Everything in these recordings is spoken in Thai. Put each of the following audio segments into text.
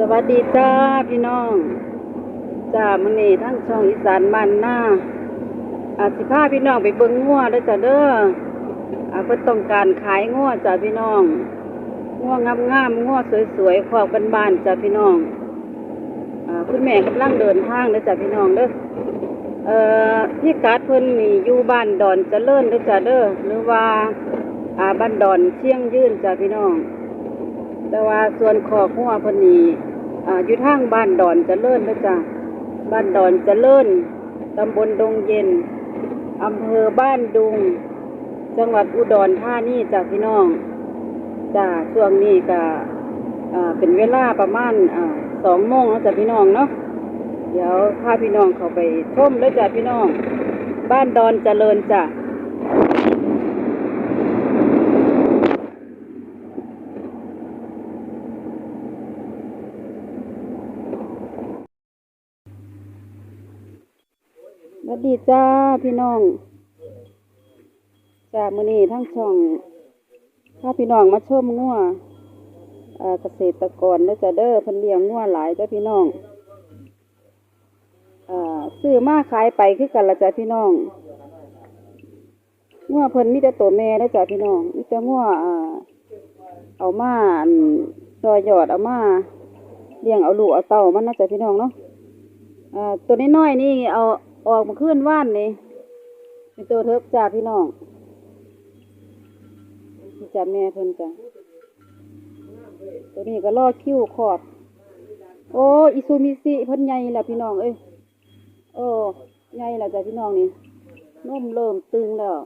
สวัสดีจ้าพี่น้องจ้ามื้อนี้ทั้งช่องอีสานบ้านหน้าอาสิพาพี่น้องไปเบิ่งงัวเด้อจ้าเด้ออาเพิ่นต้องการขายงัวจ้าพี่น้องงัวงามๆงัวสวยๆขอบบ้านๆจ้าพี่น้องอ่าคุณแม่กำลังเดินทางเด้อจ้าพี่น้องเด้อเอ่อพี่กัดเพิ่นนี่อยู่บ้านดอนเจริญเด้อจ้าเด้อหรือว่าอ่าบ้านดอนเชียงยืนจ้าพี่น้องแต่ว่าส่วนขอกหัวพนนี อยู่ทางบ้านดอนจเจริญนะจ๊ะบ้านดอนจเจริญตำบลดงเย็นอำเภอบ้านดุง จังหวัดอุดรธานีจ้ะพี่น้องจ้ะช่วงนี้ก็เป็นเวลาประมาณสองโมงแล้วจ้ะพี่น้องเนาะเดี๋ยวพาพี่น้องเขาไปชมแล้วจ้ะพี่น้อง บ้านดอนเจริญจ้ะ ดีจ้าพี่น้องจ้ามื้อนี้ทั้งช่องถ้าพี่น้องมาชมงัวเอ่อเกษตรกรแล้จะเด้อเพิ่นเลี้ยงงัวหลายจ้าพี่น้องอซื้อมาขายไปคือกันละจ้าพี่น้องงัวเพิ่นมีแต่ตัวแม่แล้จ้าพี่น้องมีแต่งัวเอามาซอยยอดเอามาเลี้ยงเอาลูกเอาเต้ามันนะจ้าพี่น้องเนาะตัวน้อยๆนี่เอา ออกมาขึ้นว่านนี่เป็นตัวเทิบจ้าพี่น้องนี่จ้าแม่เพิ่นจ้ะตัวนี้ก็รอดคิ้วขอด โอ้อิซูมิซิเพิ่นใหญ่แล้วพี่น้องเอ้ยโอ้ใหญ่แล้วจ้ะพี่น้องนี่นุ่มเริ่มตึงแล้ว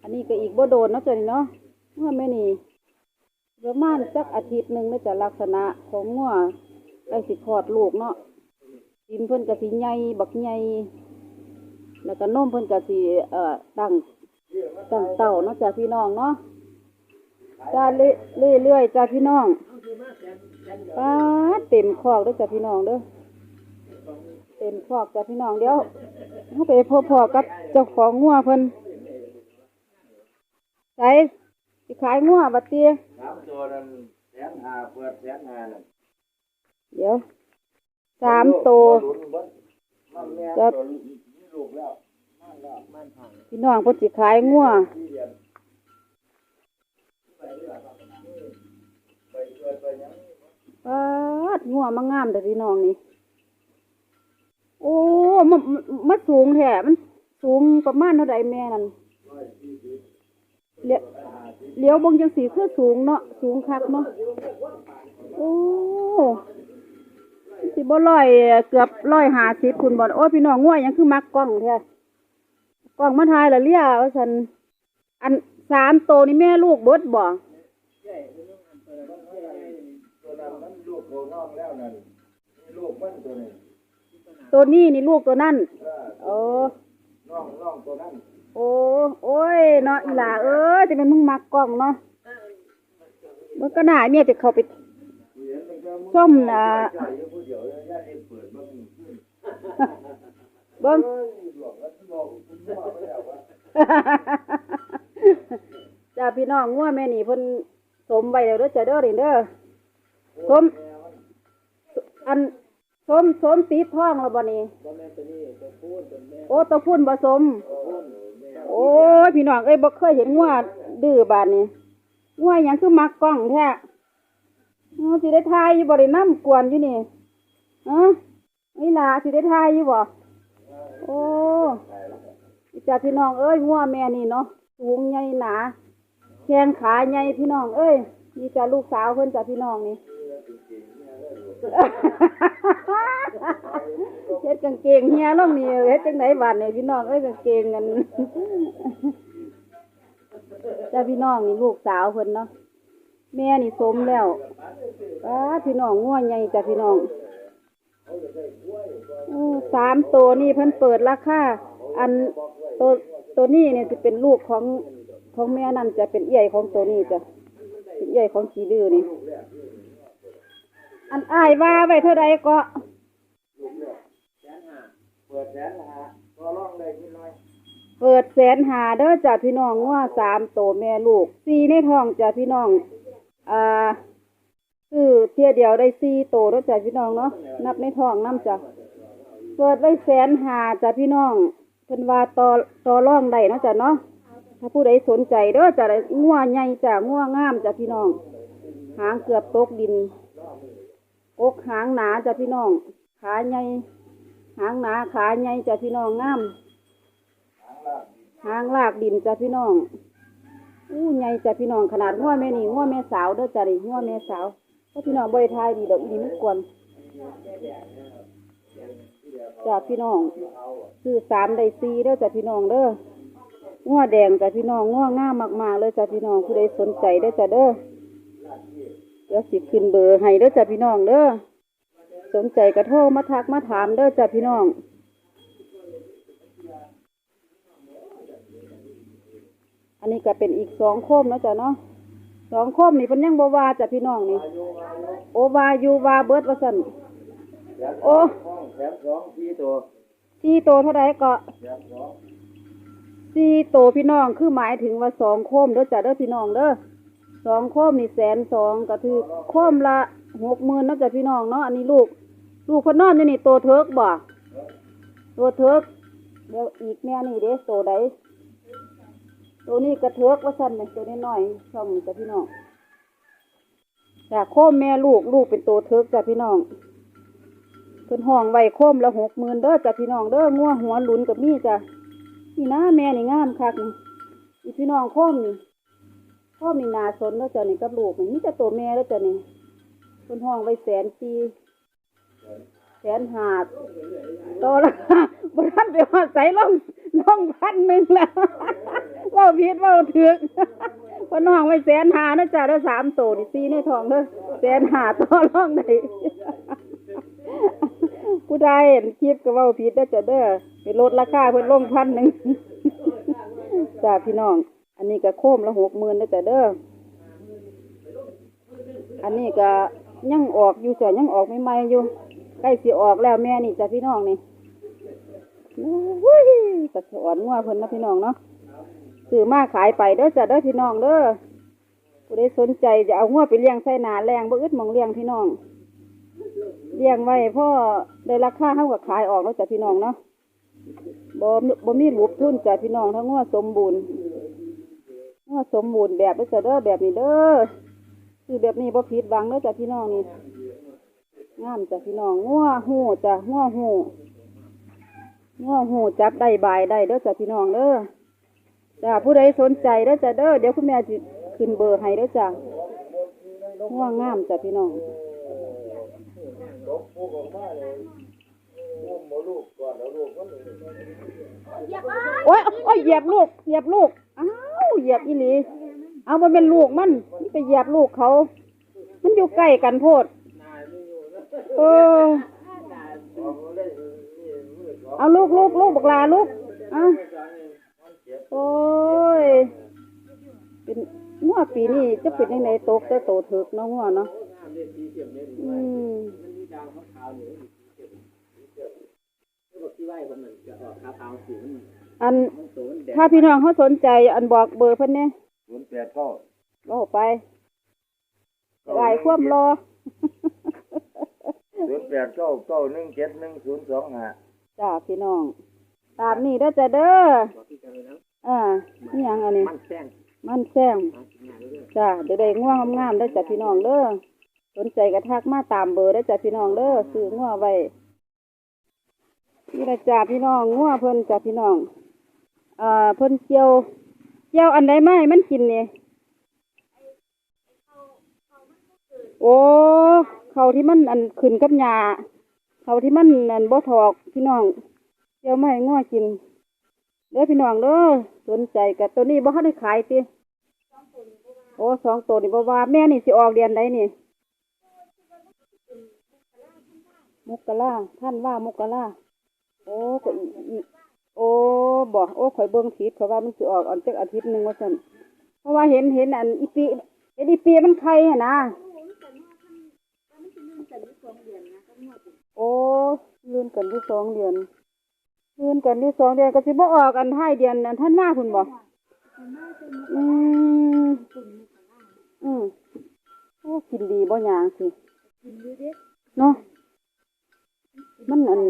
อันนี้ก็อีกบ่โดนเนาะจ้ะนี่เนาะเมื่อแม่นี่ประมาณจักอาทิตย์หนึ่งเนาจะลักษณะของงัวไอสิคลอดลูกเนาะ ดินเพิ่นก็สิใหญ่บักใหญ่แล้วก็นมเพิ่นก็สิเอ่อตั้งตั้งเต่าเนาะจ้าพี่น้องเนาะจ้าเรื่อยเรื่อยๆจ้าพี่น้องป้าดเต็มคอกเด้อจ้าพี่น้องเด้อเต็มคอกจ้าพี่น้องเดี๋ยวเฮาไปพบพอกับเจ้าของงัวเพิ่นใส่สิขายงัวบัดเตี้ยสามตัวนั้นแสนห้าเปิดแสนห้านั่นเดี๋ยว สามตัวลุ้นเบิดมันแม่จะตัวนี้ลูกแล้วมันแล้วมันพังพี่น้องเพิ่นสิขายงัวที่เรียนไปช่วยไปยังปาดงัวมางามแต่พี่น้องนี่ โอ้มันมันมันสูงแท้มันสูงประมาณเท่าใดแม่นั่นเลี้ยวเลี้ยวเบงจังสีคือสูงเนาะสูงคักเนาะโอ้ สิบ่ร้อยเกือบร้อยห้าสิบคุณบ่โอ้พี่น้องงัวหยังคือมักกล้องแท้กล้องมาถ่ายและเลี้ยว่าซั่นอันสามโตวนี่แม่ลูกเบิดบ่ตัวนั้นมันลูกโตน้องแล้วนั่นนี่ลูกมันตัวนี้ตัวนี้นี่ลูกตัวนั่นเออโอ้น้องน้องตัวนั้นโอ้โอ้ยเนาะอีหล่าเอ้ยจะเป็นมึงมักกล้องเนาะมันก็น่าเมียจะเข้าไป ส้มน่ะใจอยู่ผู้เดียวเลยย่าเอ็เปิดมาขึ้นขึ้นเบิ้งเอ้ยหลวงแล้วบอกคุณพ่อไปแล้วว่าจ้าพี่น้องงัวแม่นี่เพิ่นสมไว้แล้วเด้อจ้าเด้อนี่เด้อสมอันสมสมตีทองแล้วบ่นี่โอ้ตัวพุ่นผสม โอ้ยพี่น้องเอ้ยบ่เคยเห็นงัวดื้อบาดนี้งัวหยังคือมักกล้องแท้ อ๋อสิได้ทายอยู่บ่ได้นำกวนอยู่นี่ฮะนี่ล่ะสิได้ทายอยู่บ่โอ้จ้าพี่น้องเอ้ยงัวแม่นี่เนาะสูงใหญ่หนาแข้งขาใหญ่พี่น้องเอ้ยนี่จ้าลูกสาวเพิ่นจ้าพี่น้องนี่เฮ็ดกางเกงเฮียลงนี่เฮ็ดจังไดบาดนี่พี่น้องเอ้ยกางเกงกันจ้าพี่น้องนี่ลูกสาวเพิ่นเนาะ แม่นี่สมแล้วป้าพี่น้องง่วใหญ่จ้าพี่น้องอู้สามตัวนี่เพิ่นเปิดราคาอันตัวตัวนี้เนี่ยจะเป็นลูกของของแม่นั่นจะเป็นเอี้ยของตัวนี้จ้ะเป็นเอี้ยของขีดื้อนี่ อันอายว่าไว้เท่าใดก็เปิดแสนหาก็ร้องได้นิดหน่อยเปิดแสนหาเด้อจ้ะพี่น้องว่าสามโตแม่ลูกสี่ในท้องจ้ะพี่น้อง อ่าคือเที่ยเดียวได้สี่โตแล้วจ้ะพี่น้องเนาะนับในท้องน้ำจ้ะเปิดไว้แสนหาจ้ะพี่น้องเพิ่นว่าต่อต่อร่องได้เนาะจ้ะเนาะถ้าผู้ใดสนใจเด้อจะได้งัวใหญ่จ้ะงัวงามจ้ะพี่น้อง หางเกือบตกดินอกหางหนาจ้ะพี่น้อง ขาใหญ่หางหนาขาใหญ่จ้ะพี่น้องงามหางลากดินจ้ะพี่น้อง อู้ใหญ่จ้ะพี่น้องขนาดง้อแม่นี่ง้อแม่สาวเด้อจ้ะนี่ง้อแม่สาวก็พี่น้องบริทายดีดอกอีนี่มันกวนจ้ะพี่น้องคือสามได้สี่เด้อจ้ะพี่น้องเด้อง้อแดงจ้ะพี่น้องง้อง่ามมากๆเลยจ้ะพี่น้องผู้ใดสนใจเด้อจ้ะเด้อเดี๋ยวสิขึ้นเบอร์ให้เด้อจ้ะพี่น้องเด้อสนใจกระโทรมาทักมาถามเด้อจ้ะพี่น้อง อันนี้ก็เป็นอีกสองโคมเนาะจ้ะเนาะสองโคมนี่เพิ่นยังบ่ว่าจ้ะพี่น้องนี่ โอวายูวาเบิดว่าซั่นโอ้แถมสองสี่ตัวสี่โตเท่าใดก็แถมสองสี่โตพี่น้องคือหมายถึงว่าสองโคมเด้อจ้ะเด้อพี่น้องเด้อสองโคมนี่แสนสองก็คือโคมละหกหมื่นนะจ้ะพี่น้องเนาะอันนี้ลูก ลูกพนนอนอยู่นี่โตเทิกบ่โตเทิกเดี๋ยวอีกแม่นี่เด้โตใด ตัวนี้กระเทิกว่าซั่นเนี่ยตัวน้อยๆช่องจ้ะพี่น้องจ้ะโคมแม่ลูกลูกเป็นโตเทิกจ้ะพี่น้องเพิ่นห้องไว้โคมละหกหมื่นเด้อจ้ะพี่น้องเด้องัวหัวหลุนกับนี่จ้ะนี่นะแม่นี่งามคักนี่อีพี่น้องโคมนี่โคมนี่นาสนเด้อจ้ะนี่กับลูกนี่มีแต่ตัวแม่เด้อจ้ะนี่เพิ่นห้องไว้แสนสี่ สนหาดต่อละบ่ทันไปฮอดใส่ลงลงพันหนึ่งแล้วเว้าผิดเว้าถึกเพิ่นห้องไว้แสนหาเด้อจ้ะเด้อสามโตนี่สี่ในทองเด้อแสนหาต่อรองได้ผู้ใดเห็นคลิปก็เว่าผิดได้จะเด้อไปลดราคาเพิ่นลงพันหนึ่งจ้าพี่น้อง อันนี้ก็โค้มละหกหมื่นได้จ้ะเด้ออันนี้ก็ยังออกอยู่จ้ะยังออกใหม่ๆอยู่ ใกล้สิออกแล้วแม่นี่จ้ะพี่น้องนี่อุ้ยกระสอนงัวเพิ่นนะพี่น้องเนาะซื้อมาขายไปเด้อจ้ะเด้อพี่น้องเด้อผู้ใดสนใจจะเอางัวไปเลี้ยงใส่นาแรงบ่อึดมองเลี้ยงพี่น้อง เลี้ยงไว้พ่อได้ราคาเท่ากับขายออกแล้วจ้ะพี่น้องเนาะบ่บ่มีหลุบทุนจ้ะพี่น้องทั้งงัวสมบูรณ์งัวสมบูรณ์แบบเด้อจ้ะเด้อแบบนี้เด้อคือแบบนี้บ่ผิดหวังเด้อจ้ะพี่น้องนี่ งามจ้ะพี่น้องงัวหูจ้ะงัวหูงัวหูจับได้ใบได้เด้อจ้ะพี่น้องเด้อจ้ะผู้ใดสนใจเด้อจ้ะเด้อเดี๋ยวคุณแม่สิขึ้นเบอร์ให้เด้อจ้ะงัวงามจ้ะพี่น้องตกปูออกมามหมอลูกก่อนแล้วลูกมันโอ้ยโอ้ยเหยียบลูกเหยียบลูกอ้าวเหยียบอีหลีเอามันเป็นลูกมันมันไปเหยียบลูกเขา มันอยู่ใกล้กันโพด เออเอาลูกลูกลูกบักลาลูกเอาโอ้ย เป็นงัวปีนี้จะเป็นยังไงตกแต่โตถึกเนาะงัวเนาะอืมอันถ้าพี่น้องเขาสนใจ อันบอกเบอร์เพิ่นเนี่ยศูนย์แปดเก้าเราไปหลายความรอ ศูนย์แปดเก้าเก้าหนึ่งเจ็ดหนึ่งศูนย์สองห้าจ้าพี่น้อง ตามนี้เด้อจ้ะเด้ออ่านี่ยังอันนี้ มันแซงมันแซงจ้าเดี๋ยวได้ง่วงงามๆได้อจ้ะพี่น้องเด้อสนใจกระทักมาตามเบอร์ได้อจ้ะพี่น้องเด้อซื้อง่วไว้นี่ละจ้าพี่น้องง่วเพิ่นจ้ะพี่น้องอ่าเพิ่นเกี่ยวเกี่ยวอันใดมาให้มันกินนี่โอ้ เขาที่มันอันขึ้นกับหญ้าเขาที่มันอันบ่ถอกพี่น้องเกี่ยวมาให้ง่วกินเด้อพี่น้องเด้อสนใจกับตัวนี้บ่ทันได้ขายติโอ้สองตัวนี่บ่ว่าแม่นี่สิออกเดือนใดนี่มกราท่านว่ามกราโอ้ก็โอ้บอกโอ้ข่อยเบิ่งผิดเพราะว่ามันสิออกอันจักอาทิตย์หนึ่งว่าซั่นเพราะว่าเห็นเห็นอันอีปีเห็นอีปีมันไข่หั่นนะโอ้ลื่น กันที่สองเดือนลื่นกันที่สองเดือนก็สิบ่ออกอันท้ายเดือนอันท่านมาคุณบ่อืมอืมโอ้กินดีบ่บ่หยางสิเนาะมันอัน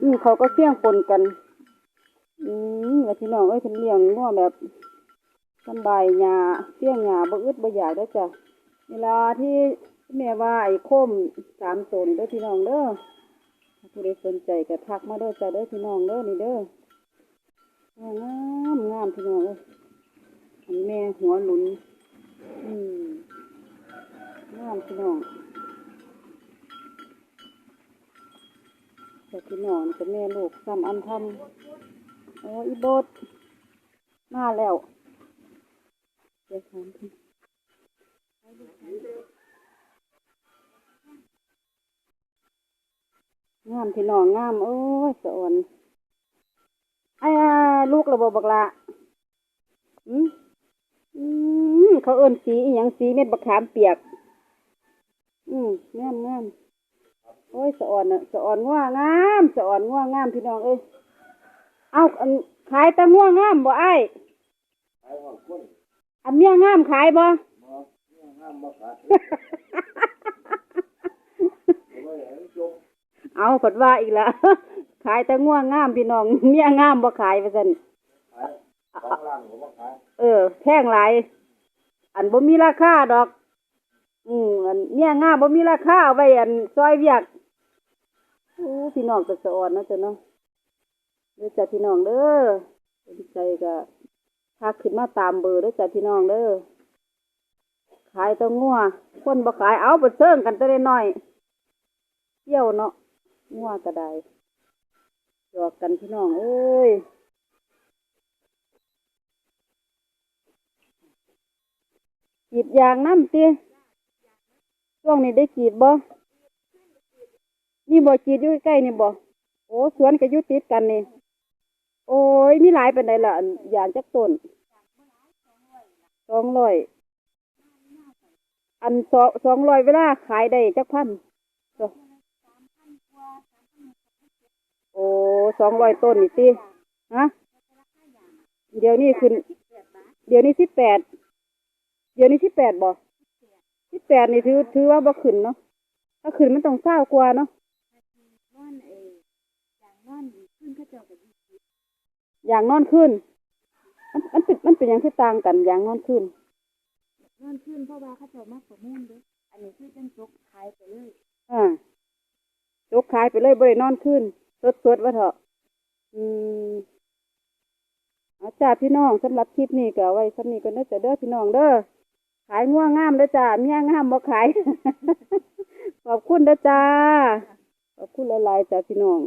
อืมเขาก็เฟี้ยงปนกัน อืมแล้วพี่น้องเอ้ยเพิ่นเลี้ยงงัวแบบสบายหญ้าเฟี้ยงหญ้าบ่อึดบ่อยากเด้จ้ะเวลาที่แม่ว่าไอ้โคมสามตนเด้อพี่น้องเด้อ ผู้ใดสนใจก็ทักมาเด้อจ้ะเด้อพี่น้องเด้อนี่เด้องามงามพี่น้องอันแม่หัวหนุน อืมงามพี่น้องแต่พี่น้องนี่เป็นแม่ลูกซ้ำอันทำโอ้อีโบดมาแล้วเดี๋ยวถามพี่ งามพี่น้องงามโอ้ยสะอ่อนไอ้าลูกระบบบักละอืมอืมเขาเอิ้นสีอหยังสีเม็ดบักขามเปียก อืมงามงามโอ้ยสะอ่อนน่ะสะอ่อนง่วงามสะอ่อนง่วงามพี่น้องเอ้ยเอาอันขายแตะง่วงามบ่ไอ้ายขายหอดคนอันเมียงามขายบ่มาเนี่ยห้ามมาขายเอาไว้ให้มันจบ เอาผดว่าอีกละขายแต่ง่วงงามพี่น้องเมียงามบ่ขายว่าซั่นขายของร้านผมมาขายเออแพงหลายอันบ่มีราคาดอก อืมอันเมียงามบ่มีราคาเอาไว้อันซอยเวียกโอ้พี่น้องก็สะอ่อนเนาะจ้ะเนาะเด้อจ้ะพี่น้องเด้อสนใจก็ทักขึ้นมาตามเบอร์เด้อจ้ะพี่น้องเด้อขายแตัวงัวคนบ่ขายเอาไปเซิ่งกันแต่น้อยๆเที่ยวเนาะ งัวก็ไดหยอกกันพี่น้อง เอ้ยกีดยางน้ำตีช่วงนี้ได้กีดบ่นี่บ่กีดอยู่ใกล้นี่บ่โอ้สวนก็อยู่ติดกันนี่ โอ้ย มีหลายเปานใดล่ะอันยางจักต้นสองร้อยอันสองสองร้อยเวลาขายได้จักพัน โอ้สองร้อยต้นนี่ติฮะเดี๋ยวนี้ขึ้น เดี๋ยวนี้สิบแปด เดี๋ยวนี้สิบแปดบ่สิบแปดนี่ถือถือว่าบ่ขึ้นเนาะ ถ้าขึ้นมันต้องเศร้ากว่าเนาะอย่างนอนขึ้น มันมันเป็นมันเป็นอย่างที่ต่างกันอย่างนอนขึ้นนอนขึ้นเพราะว่าเขาเจ้ามาประมูลเด้ออันนี้คือจังจกขายไปเลยอ่าจกขายไปเลยบ่ได้นอนขึ้น สดสดๆว่าเถอะอืมอาจารย์พี่น้องสำหรับคลิปนี้ก็ไว้สำนี้ก็น่าจะเด้อพี่น้องเด้อขายง่วงงามเด้อจ้าเมียงามบ่ขายขอบคุณเด้อจ้าขอบคุณหลายๆจ้าพี่น้อง